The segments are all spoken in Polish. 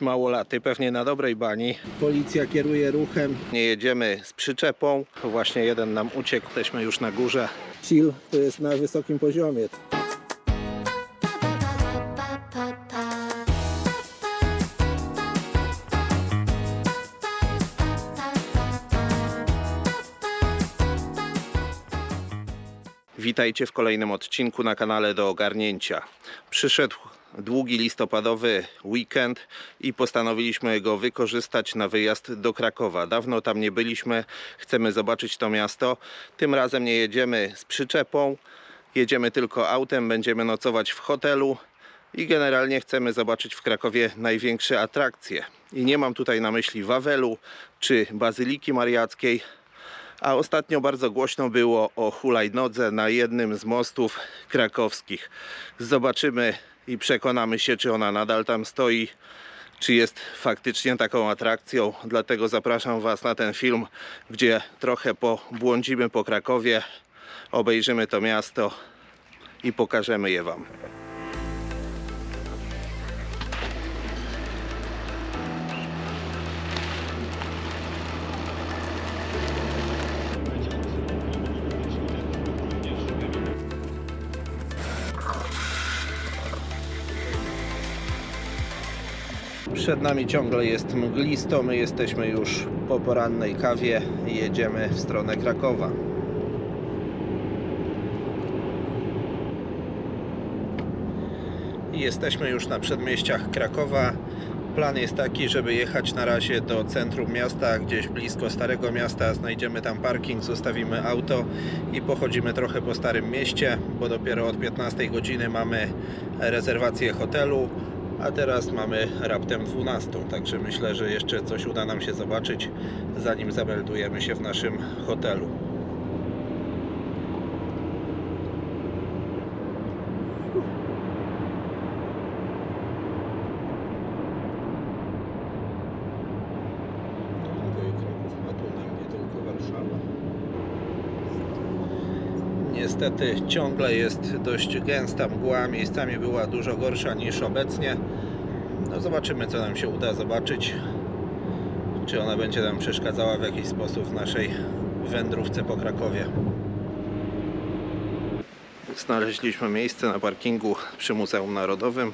Małolaty, pewnie na dobrej bani. Policja kieruje ruchem. Nie jedziemy z przyczepą. Właśnie jeden nam uciekł, jesteśmy już na górze. Chill to jest na wysokim poziomie. Witajcie w kolejnym odcinku na kanale do ogarnięcia. Przyszedł długi listopadowy weekend i postanowiliśmy go wykorzystać na wyjazd do Krakowa. Dawno tam nie byliśmy, chcemy zobaczyć to miasto. Tym razem nie jedziemy z przyczepą, jedziemy tylko autem, będziemy nocować w hotelu i generalnie chcemy zobaczyć w Krakowie największe atrakcje. I nie mam tutaj na myśli Wawelu czy Bazyliki Mariackiej, a ostatnio bardzo głośno było o hulajnodze na jednym z mostów krakowskich. Zobaczymy i przekonamy się, czy ona nadal tam stoi, czy jest faktycznie taką atrakcją. Dlatego zapraszam Was na ten film, gdzie trochę pobłądzimy po Krakowie, obejrzymy to miasto i pokażemy je Wam. Przed nami ciągle jest mglisto, my jesteśmy już po porannej kawie i jedziemy w stronę Krakowa. Jesteśmy już na przedmieściach Krakowa. Plan jest taki, żeby jechać na razie do centrum miasta, gdzieś blisko Starego Miasta. Znajdziemy tam parking, zostawimy auto i pochodzimy trochę po Starym Mieście, bo dopiero od 15 godziny mamy rezerwację hotelu, a teraz mamy raptem 12. Także myślę, że jeszcze coś uda nam się zobaczyć, zanim zameldujemy się w naszym hotelu. Niestety ciągle jest dość gęsta mgła, miejscami była dużo gorsza niż obecnie. No zobaczymy co nam się uda zobaczyć. Czy ona będzie nam przeszkadzała w jakiś sposób w naszej wędrówce po Krakowie. Znaleźliśmy miejsce na parkingu przy Muzeum Narodowym.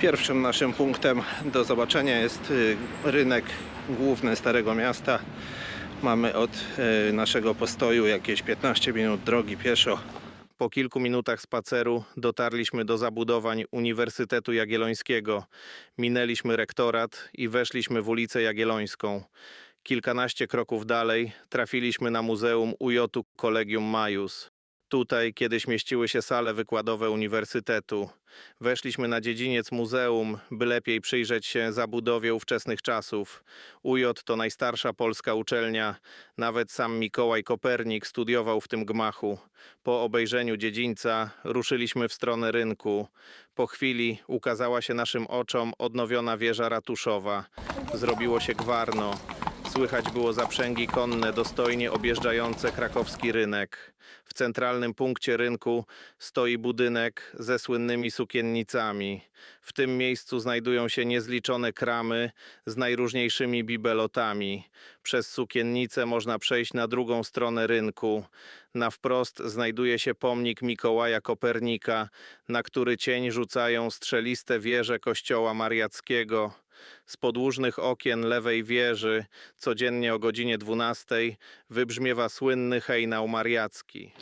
Pierwszym naszym punktem do zobaczenia jest y, rynek główny Starego Miasta. Mamy od y, naszego postoju jakieś 15 minut drogi pieszo. Po kilku minutach spaceru dotarliśmy do zabudowań Uniwersytetu Jagiellońskiego. Minęliśmy rektorat i weszliśmy w ulicę Jagiellońską. Kilkanaście kroków dalej trafiliśmy na Muzeum UJ Collegium Majus. Tutaj kiedyś mieściły się sale wykładowe uniwersytetu. Weszliśmy na dziedziniec muzeum, by lepiej przyjrzeć się zabudowie ówczesnych czasów. UJ to najstarsza polska uczelnia. Nawet sam Mikołaj Kopernik studiował w tym gmachu. Po obejrzeniu dziedzińca ruszyliśmy w stronę rynku. Po chwili ukazała się naszym oczom odnowiona wieża ratuszowa. Zrobiło się gwarno. Słychać było zaprzęgi konne dostojnie objeżdżające krakowski rynek. W centralnym punkcie rynku stoi budynek ze słynnymi sukiennicami. W tym miejscu znajdują się niezliczone kramy z najróżniejszymi bibelotami. Przez sukiennicę można przejść na drugą stronę rynku. Na wprost znajduje się pomnik Mikołaja Kopernika, na który cień rzucają strzeliste wieże kościoła mariackiego. Z podłużnych okien lewej wieży codziennie o godzinie 12 wybrzmiewa słynny hejnał mariacki.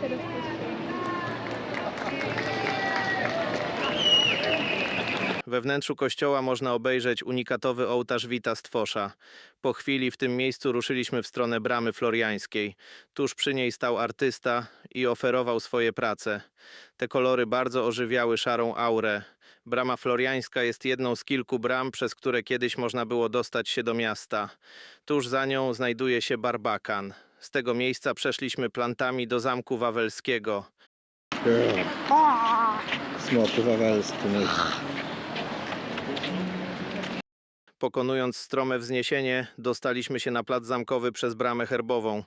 teraz We wnętrzu kościoła można obejrzeć unikatowy ołtarz Wita Stwosza. Po chwili w tym miejscu ruszyliśmy w stronę bramy floriańskiej. Tuż przy niej stał artysta i oferował swoje prace. Te kolory bardzo ożywiały szarą aurę. Brama floriańska jest jedną z kilku bram, przez które kiedyś można było dostać się do miasta. Tuż za nią znajduje się barbakan. Z tego miejsca przeszliśmy plantami do Zamku Wawelskiego. Smok wawelski. Pokonując strome wzniesienie, dostaliśmy się na plac zamkowy przez bramę herbową.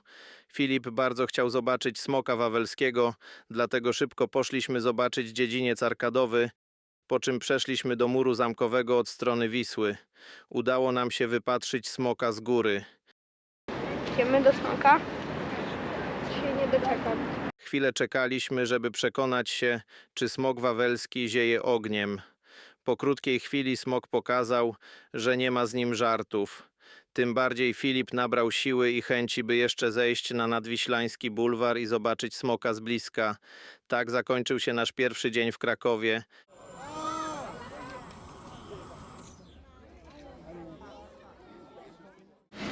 Filip bardzo chciał zobaczyć smoka wawelskiego, dlatego szybko poszliśmy zobaczyć dziedziniec arkadowy, po czym przeszliśmy do muru zamkowego od strony Wisły. Udało nam się wypatrzyć smoka z góry. Idziemy do smoka. Się nie doczekam. Chwilę czekaliśmy, żeby przekonać się, czy smok wawelski zieje ogniem. Po krótkiej chwili smok pokazał, że nie ma z nim żartów. Tym bardziej Filip nabrał siły i chęci, by jeszcze zejść na nadwiślański bulwar i zobaczyć smoka z bliska. Tak zakończył się nasz pierwszy dzień w Krakowie.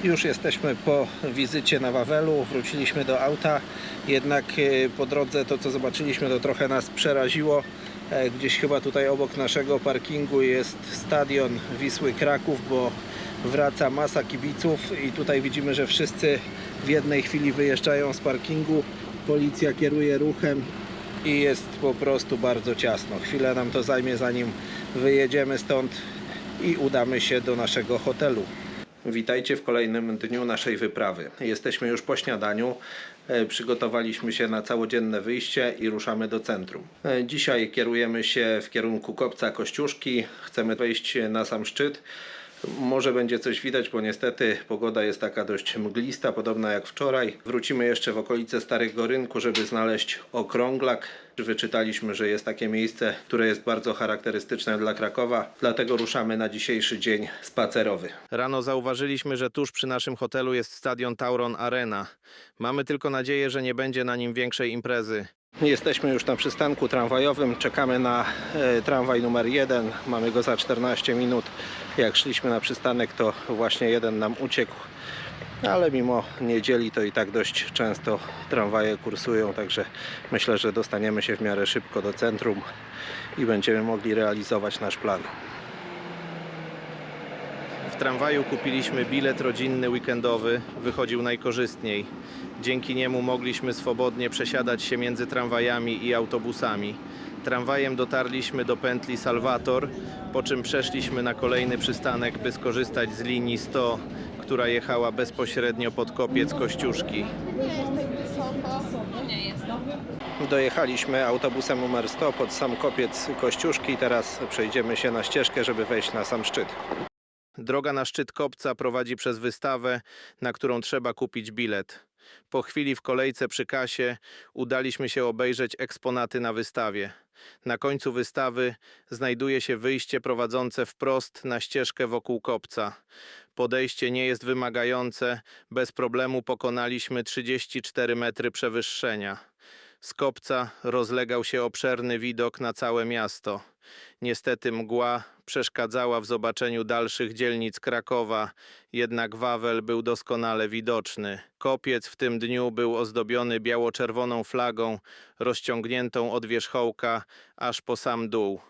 Już jesteśmy po wizycie na Wawelu, wróciliśmy do auta, jednak e, po drodze to co zobaczyliśmy to trochę nas przeraziło. E, Gdzieś chyba tutaj obok naszego parkingu jest stadion Wisły Kraków, bo wraca masa kibiców i tutaj widzimy, że wszyscy w jednej chwili wyjeżdżają z parkingu. Policja kieruje ruchem i jest po prostu bardzo ciasno. Chwilę nam to zajmie zanim wyjedziemy stąd i udamy się do naszego hotelu. Witajcie w kolejnym dniu naszej wyprawy. Jesteśmy już po śniadaniu. E, Przygotowaliśmy się na całodzienne wyjście i ruszamy do centrum. E, Dzisiaj kierujemy się w kierunku kopca Kościuszki. Chcemy wejść na sam szczyt. Może będzie coś widać, bo niestety pogoda jest taka dość mglista, podobna jak wczoraj. Wrócimy jeszcze w okolice Starego Rynku, żeby znaleźć okrąglak. Wyczytaliśmy, że jest takie miejsce, które jest bardzo charakterystyczne dla Krakowa, dlatego ruszamy na dzisiejszy dzień spacerowy. Rano zauważyliśmy, że tuż przy naszym hotelu jest stadion Tauron Arena. Mamy tylko nadzieję, że nie będzie na nim większej imprezy. Jesteśmy już na przystanku tramwajowym, czekamy na e, tramwaj numer 1. Mamy go za 14 minut. Jak szliśmy na przystanek, to właśnie jeden nam uciekł. Ale mimo niedzieli to i tak dość często tramwaje kursują, także myślę, że dostaniemy się w miarę szybko do centrum i będziemy mogli realizować nasz plan. Tramwaju kupiliśmy bilet rodzinny weekendowy, wychodził najkorzystniej. Dzięki niemu mogliśmy swobodnie przesiadać się między tramwajami i autobusami. Tramwajem dotarliśmy do pętli Salvator, po czym przeszliśmy na kolejny przystanek, by skorzystać z linii 100, która jechała bezpośrednio pod kopiec Kościuszki. Dojechaliśmy autobusem numer 100 pod sam kopiec Kościuszki. Teraz przejdziemy się na ścieżkę, żeby wejść na sam szczyt. Droga na szczyt kopca prowadzi przez wystawę, na którą trzeba kupić bilet. Po chwili w kolejce przy kasie udaliśmy się obejrzeć eksponaty na wystawie. Na końcu wystawy znajduje się wyjście prowadzące wprost na ścieżkę wokół kopca. Podejście nie jest wymagające, bez problemu pokonaliśmy 34 metry przewyższenia. Z kopca rozlegał się obszerny widok na całe miasto. Niestety mgła przeszkadzała w zobaczeniu dalszych dzielnic Krakowa, jednak Wawel był doskonale widoczny. Kopiec w tym dniu był ozdobiony biało-czerwoną flagą, rozciągniętą od wierzchołka aż po sam dół.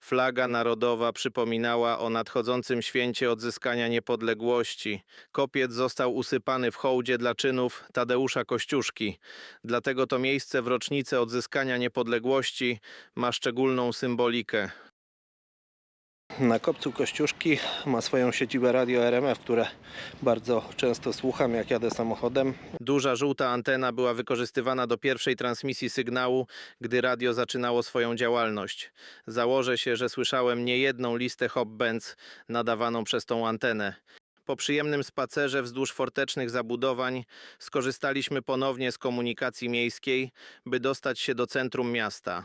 Flaga narodowa przypominała o nadchodzącym święcie odzyskania niepodległości. Kopiec został usypany w hołdzie dla czynów Tadeusza Kościuszki. Dlatego to miejsce w rocznicę odzyskania niepodległości ma szczególną symbolikę. Na kopcu Kościuszki ma swoją siedzibę radio RMF, które bardzo często słucham, jak jadę samochodem. Duża żółta antena była wykorzystywana do pierwszej transmisji sygnału, gdy radio zaczynało swoją działalność. Założę się, że słyszałem niejedną listę hop bands nadawaną przez tą antenę. Po przyjemnym spacerze wzdłuż fortecznych zabudowań skorzystaliśmy ponownie z komunikacji miejskiej, by dostać się do centrum miasta.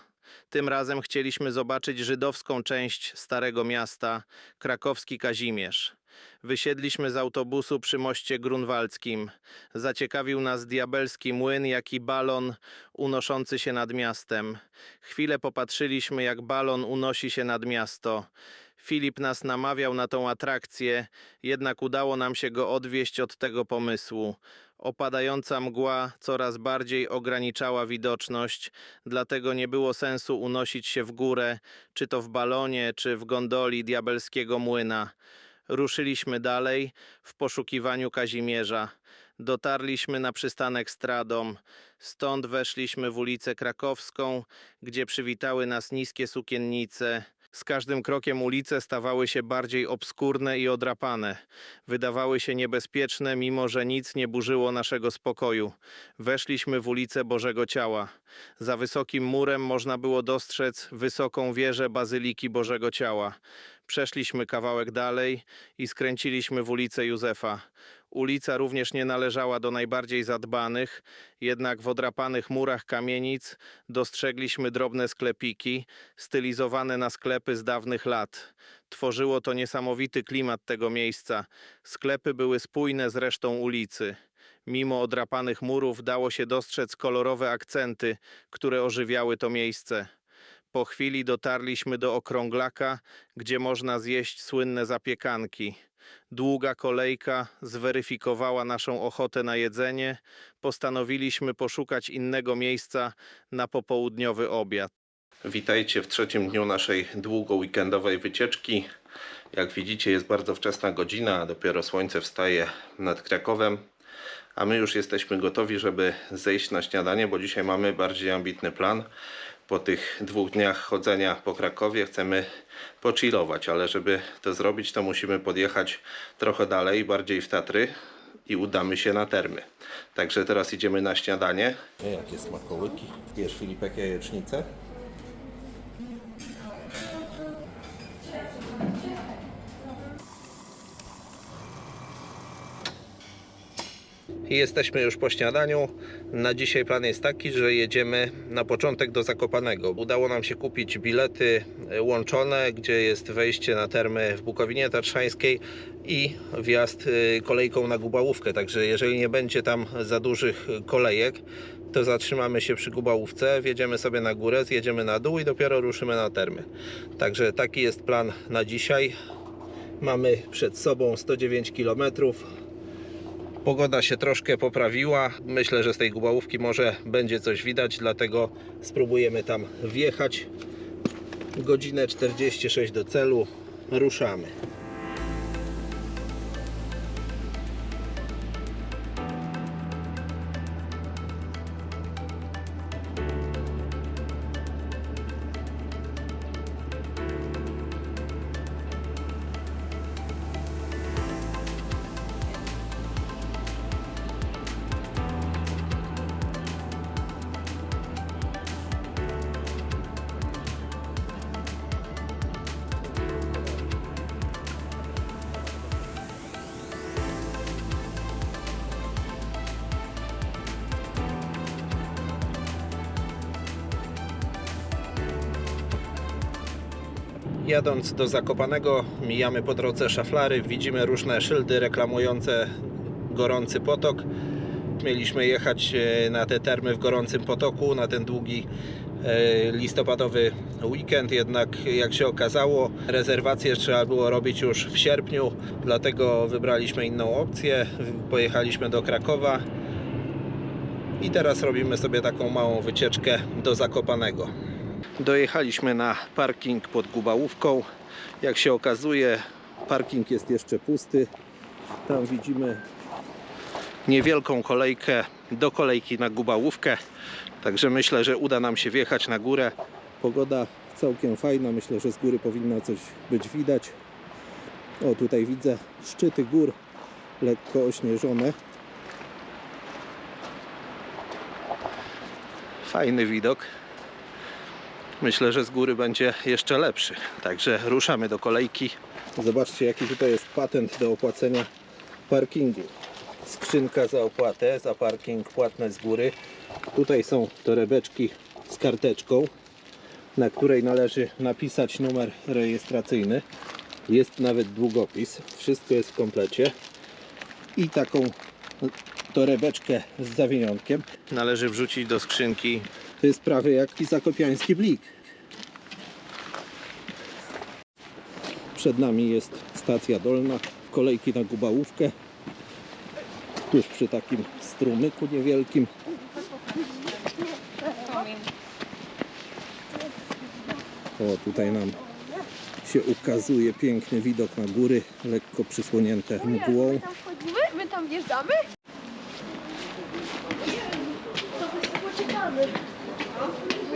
Tym razem chcieliśmy zobaczyć żydowską część Starego Miasta, krakowski Kazimierz. Wysiedliśmy z autobusu przy moście grunwaldzkim. Zaciekawił nas diabelski młyn, jak i balon unoszący się nad miastem. Chwilę popatrzyliśmy, jak balon unosi się nad miasto. Filip nas namawiał na tą atrakcję, jednak udało nam się go odwieść od tego pomysłu. Opadająca mgła coraz bardziej ograniczała widoczność, dlatego nie było sensu unosić się w górę, czy to w balonie, czy w gondoli diabelskiego młyna. Ruszyliśmy dalej w poszukiwaniu Kazimierza. Dotarliśmy na przystanek Stradom. Stąd weszliśmy w ulicę Krakowską, gdzie przywitały nas niskie sukiennice. Z każdym krokiem ulice stawały się bardziej obskurne i odrapane. Wydawały się niebezpieczne, mimo że nic nie burzyło naszego spokoju. Weszliśmy w ulicę Bożego Ciała. Za wysokim murem można było dostrzec wysoką wieżę Bazyliki Bożego Ciała. Przeszliśmy kawałek dalej i skręciliśmy w ulicę Józefa. Ulica również nie należała do najbardziej zadbanych, jednak w odrapanych murach kamienic dostrzegliśmy drobne sklepiki, stylizowane na sklepy z dawnych lat. Tworzyło to niesamowity klimat tego miejsca. Sklepy były spójne z resztą ulicy. Mimo odrapanych murów dało się dostrzec kolorowe akcenty, które ożywiały to miejsce. Po chwili dotarliśmy do okrąglaka, gdzie można zjeść słynne zapiekanki. Długa kolejka zweryfikowała naszą ochotę na jedzenie. Postanowiliśmy poszukać innego miejsca na popołudniowy obiad. Witajcie w trzecim dniu naszej długo weekendowej wycieczki. Jak widzicie, jest bardzo wczesna godzina, dopiero słońce wstaje nad Krakowem. A my już jesteśmy gotowi, żeby zejść na śniadanie, bo dzisiaj mamy bardziej ambitny plan. Po tych dwóch dniach chodzenia po Krakowie chcemy pochillować, ale żeby to zrobić, to musimy podjechać trochę dalej, bardziej w Tatry i udamy się na termy. Także teraz idziemy na śniadanie. Jakie smakołyki? Wiesz Filipek jajecznicę? Jesteśmy już po śniadaniu. Na dzisiaj plan jest taki, że jedziemy na początek do Zakopanego. Udało nam się kupić bilety e, łączone, gdzie jest wejście na termy w Bukowinie Tatrzańskiej i wjazd e, kolejką na Gubałówkę. Także jeżeli nie będzie tam za dużych kolejek, to zatrzymamy się przy Gubałówce, wjedziemy sobie na górę, zjedziemy na dół i dopiero ruszymy na termy. Także taki jest plan na dzisiaj. Mamy przed sobą 109 kilometrów. Pogoda się troszkę poprawiła. Myślę, że z tej gubałówki może będzie coś widać, dlatego spróbujemy tam wjechać. Godzinę 46 do celu. Ruszamy. Jadąc do Zakopanego, mijamy po drodze szaflary, widzimy różne szyldy reklamujące gorący potok. Mieliśmy jechać e, na te termy w gorącym potoku, na ten długi e, listopadowy weekend, jednak jak się okazało, rezerwacje trzeba było robić już w sierpniu, dlatego wybraliśmy inną opcję. Pojechaliśmy do Krakowa i teraz robimy sobie taką małą wycieczkę do Zakopanego. Dojechaliśmy na parking pod Gubałówką. Jak się okazuje, parking jest jeszcze pusty. Tam widzimy niewielką kolejkę do kolejki na Gubałówkę. Także myślę, że uda nam się wjechać na górę. Pogoda całkiem fajna. Myślę, że z góry powinno coś być widać. O, tutaj widzę szczyty gór lekko ośnieżone. Fajny widok. Myślę, że z góry będzie jeszcze lepszy. Także ruszamy do kolejki. Zobaczcie, jaki tutaj jest patent do opłacenia parkingu. Skrzynka za opłatę, za parking płatne z góry. Tutaj są torebeczki z karteczką, na której należy napisać numer rejestracyjny. Jest nawet długopis. Wszystko jest w komplecie. I taką torebeczkę z zawiniątkiem. Należy wrzucić do skrzynki to jest prawie jak zakopiański blik. Przed nami jest stacja dolna, kolejki na Gubałówkę. Tuż przy takim strumyku niewielkim. O, tutaj nam się ukazuje piękny widok na góry, lekko przysłonięte mgłą. My tam wchodzimy? My tam wjeżdżamy? To wysoko czekamy.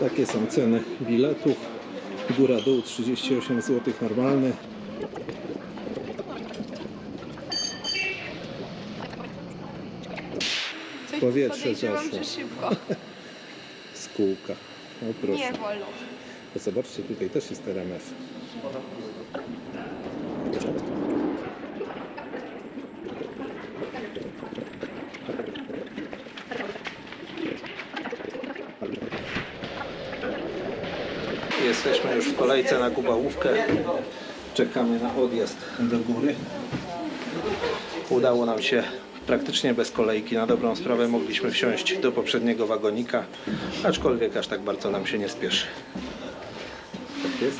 Takie są ceny biletów. Góra dół 38 zł normalne. Coś Powietrze zaszło. że szybko. z kółka. O proszę. Nie wolno. Zobaczcie, tutaj też jest RMF. Jesteśmy już w kolejce na Kubałówkę. Czekamy na odjazd do góry. Udało nam się praktycznie bez kolejki. Na dobrą sprawę mogliśmy wsiąść do poprzedniego wagonika, aczkolwiek aż tak bardzo nam się nie spieszy. Tak jest.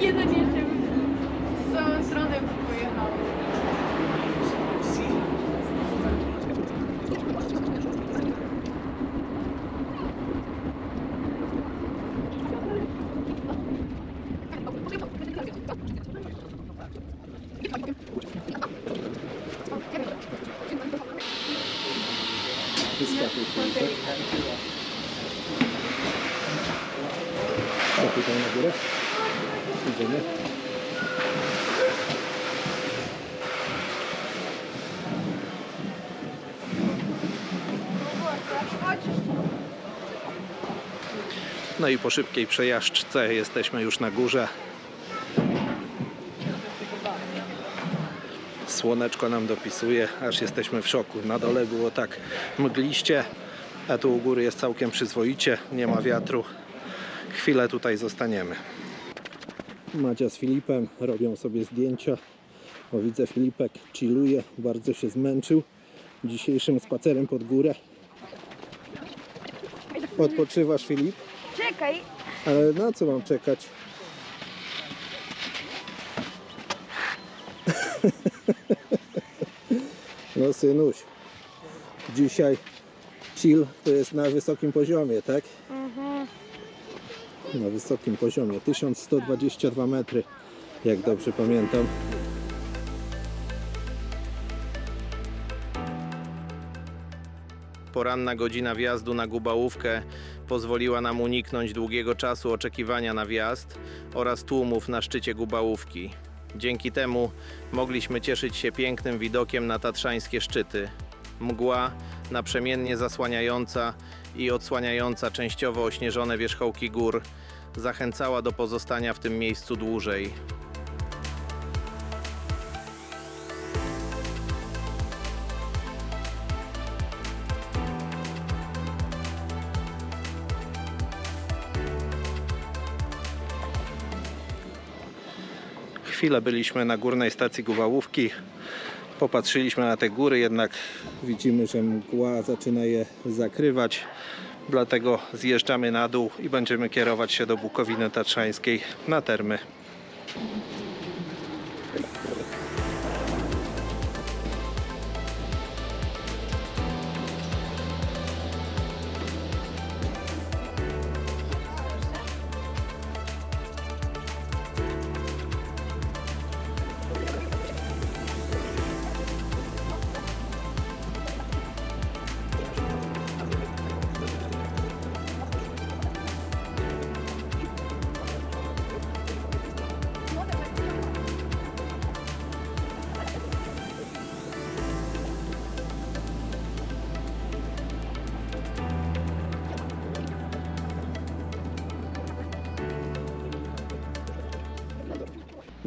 Jeden jeszcze w całą stronę pojechał. Wyskakuj tutaj. No i po szybkiej przejażdżce jesteśmy już na górze. Słoneczko nam dopisuje, aż jesteśmy w szoku. Na dole było tak mgliście, a tu u góry jest całkiem przyzwoicie, nie ma wiatru. Chwilę tutaj zostaniemy. Madzia z Filipem robią sobie zdjęcia. O, widzę Filipek chilluje, bardzo się zmęczył dzisiejszym spacerem pod górę. Odpoczywasz Filip? Czekaj, Ale na co mam czekać? No synuś, dzisiaj chill to jest na wysokim poziomie, tak? Na wysokim poziomie, 1122 metry, jak dobrze pamiętam. Poranna godzina wjazdu na Gubałówkę pozwoliła nam uniknąć długiego czasu oczekiwania na wjazd oraz tłumów na szczycie Gubałówki. Dzięki temu mogliśmy cieszyć się pięknym widokiem na tatrzańskie szczyty. Mgła naprzemiennie zasłaniająca i odsłaniająca częściowo ośnieżone wierzchołki gór zachęcała do pozostania w tym miejscu dłużej. Chwilę byliśmy na górnej stacji Guwałówki. Popatrzyliśmy na te góry, jednak widzimy, że mgła zaczyna je zakrywać. Dlatego zjeżdżamy na dół i będziemy kierować się do Bukowiny Tatrzańskiej na termy.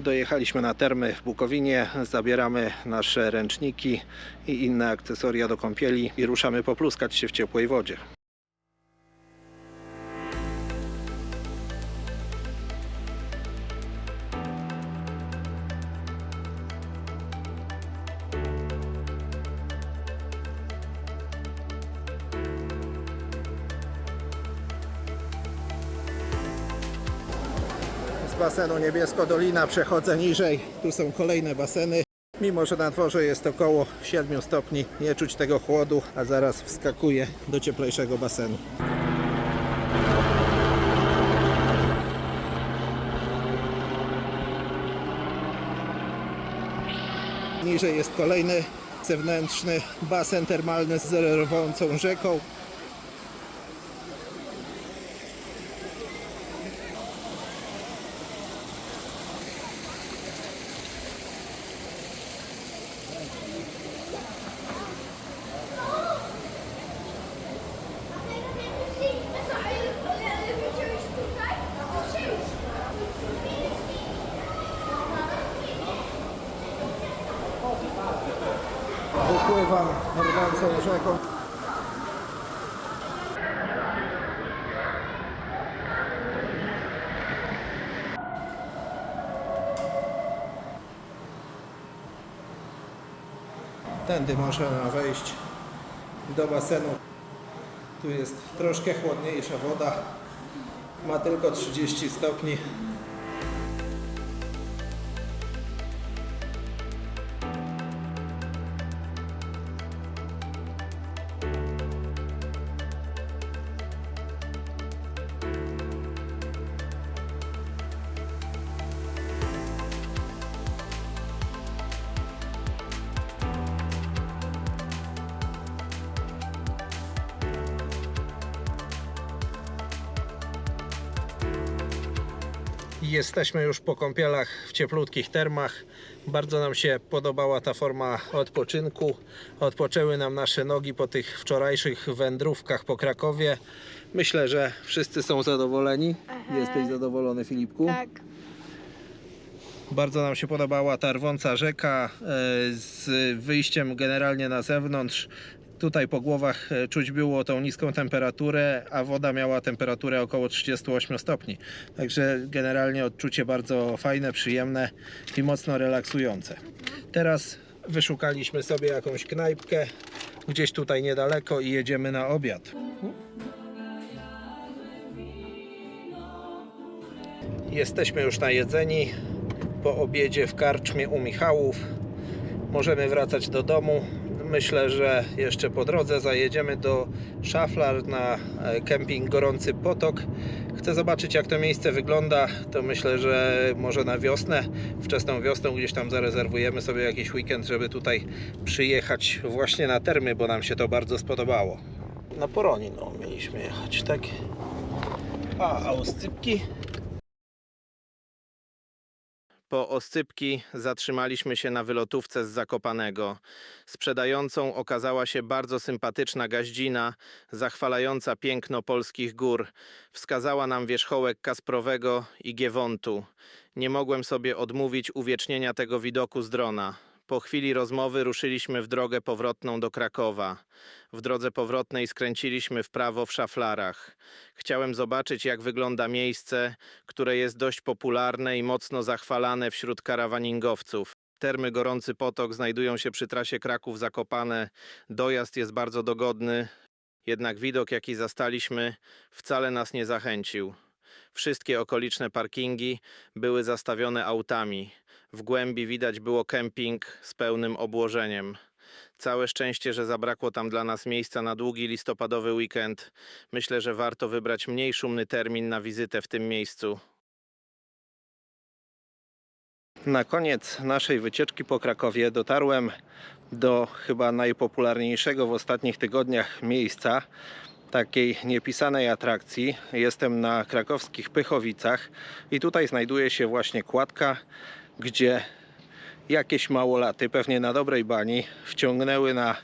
Dojechaliśmy na termy w Bukowinie, zabieramy nasze ręczniki i inne akcesoria do kąpieli i ruszamy popluskać się w ciepłej wodzie. Basenu Niebiesko-Dolina przechodzę niżej. Tu są kolejne baseny. Mimo, że na dworze jest około 7 stopni, nie czuć tego chłodu, a zaraz wskakuję do cieplejszego basenu. Niżej jest kolejny zewnętrzny basen termalny z rwącą rzeką. Wypływam rwącą rzeką. Tędy można wejść do basenu. Tu jest troszkę chłodniejsza woda. Ma tylko 30 stopni. Jesteśmy już po kąpielach w cieplutkich termach. Bardzo nam się podobała ta forma odpoczynku. Odpoczęły nam nasze nogi po tych wczorajszych wędrówkach po Krakowie. Myślę, że wszyscy są zadowoleni. Aha. Jesteś zadowolony, Filipku? Tak. Bardzo nam się podobała ta rwąca rzeka e, z wyjściem generalnie na zewnątrz. Tutaj po głowach e, czuć było tą niską temperaturę, a woda miała temperaturę około 38 stopni. Także generalnie odczucie bardzo fajne, przyjemne i mocno relaksujące. Teraz wyszukaliśmy sobie jakąś knajpkę gdzieś tutaj niedaleko i jedziemy na obiad. Jesteśmy już najedzeni po obiedzie w karczmie u Michałów. Możemy wracać do domu. Myślę, że jeszcze po drodze zajedziemy do Szaflar na e, kemping Gorący Potok. Chcę zobaczyć jak to miejsce wygląda. To myślę, że może na wiosnę, wczesną wiosną gdzieś tam zarezerwujemy sobie jakiś weekend, żeby tutaj przyjechać właśnie na termy, bo nam się to bardzo spodobało. Na Poronin no, mieliśmy jechać, tak? A, a oscypki? Po oscypki zatrzymaliśmy się na wylotówce z Zakopanego. Sprzedającą okazała się bardzo sympatyczna gaździna, zachwalająca piękno polskich gór. Wskazała nam wierzchołek Kasprowego i Giewontu. Nie mogłem sobie odmówić uwiecznienia tego widoku z drona. Po chwili rozmowy ruszyliśmy w drogę powrotną do Krakowa. W drodze powrotnej skręciliśmy w prawo w szaflarach. Chciałem zobaczyć, jak wygląda miejsce, które jest dość popularne i mocno zachwalane wśród karawaningowców. Termy Gorący Potok znajdują się przy trasie Kraków-Zakopane. Dojazd jest bardzo dogodny, jednak widok, jaki zastaliśmy, wcale nas nie zachęcił. Wszystkie okoliczne parkingi były zastawione autami. W głębi widać było kemping z pełnym obłożeniem. Całe szczęście, że zabrakło tam dla nas miejsca na długi listopadowy weekend. Myślę, że warto wybrać mniej szumny termin na wizytę w tym miejscu. Na koniec naszej wycieczki po Krakowie dotarłem do chyba najpopularniejszego w ostatnich tygodniach miejsca takiej niepisanej atrakcji. Jestem na krakowskich Pychowicach i tutaj znajduje się właśnie kładka, gdzie jakieś małolaty, pewnie na dobrej bani, wciągnęły na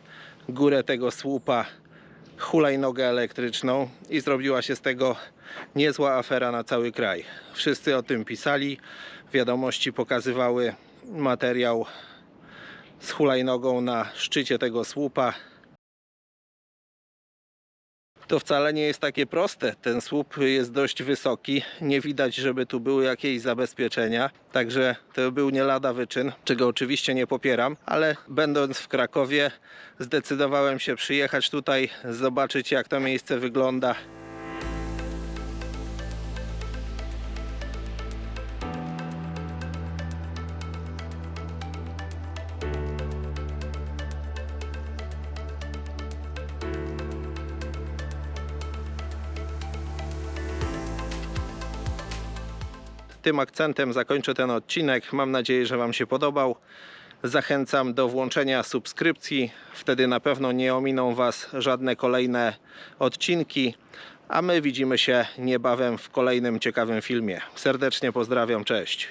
górę tego słupa hulajnogę elektryczną i zrobiła się z tego niezła afera na cały kraj. Wszyscy o tym pisali, wiadomości pokazywały materiał z hulajnogą na szczycie tego słupa. To wcale nie jest takie proste. Ten słup jest dość wysoki. Nie widać, żeby tu były jakieś zabezpieczenia. Także to był nie lada wyczyn, czego oczywiście nie popieram, ale będąc w Krakowie, zdecydowałem się przyjechać tutaj, zobaczyć jak to miejsce wygląda. Tym akcentem zakończę ten odcinek. Mam nadzieję, że Wam się podobał. Zachęcam do włączenia subskrypcji. Wtedy na pewno nie ominą Was żadne kolejne odcinki. A my widzimy się niebawem w kolejnym ciekawym filmie. Serdecznie pozdrawiam, cześć.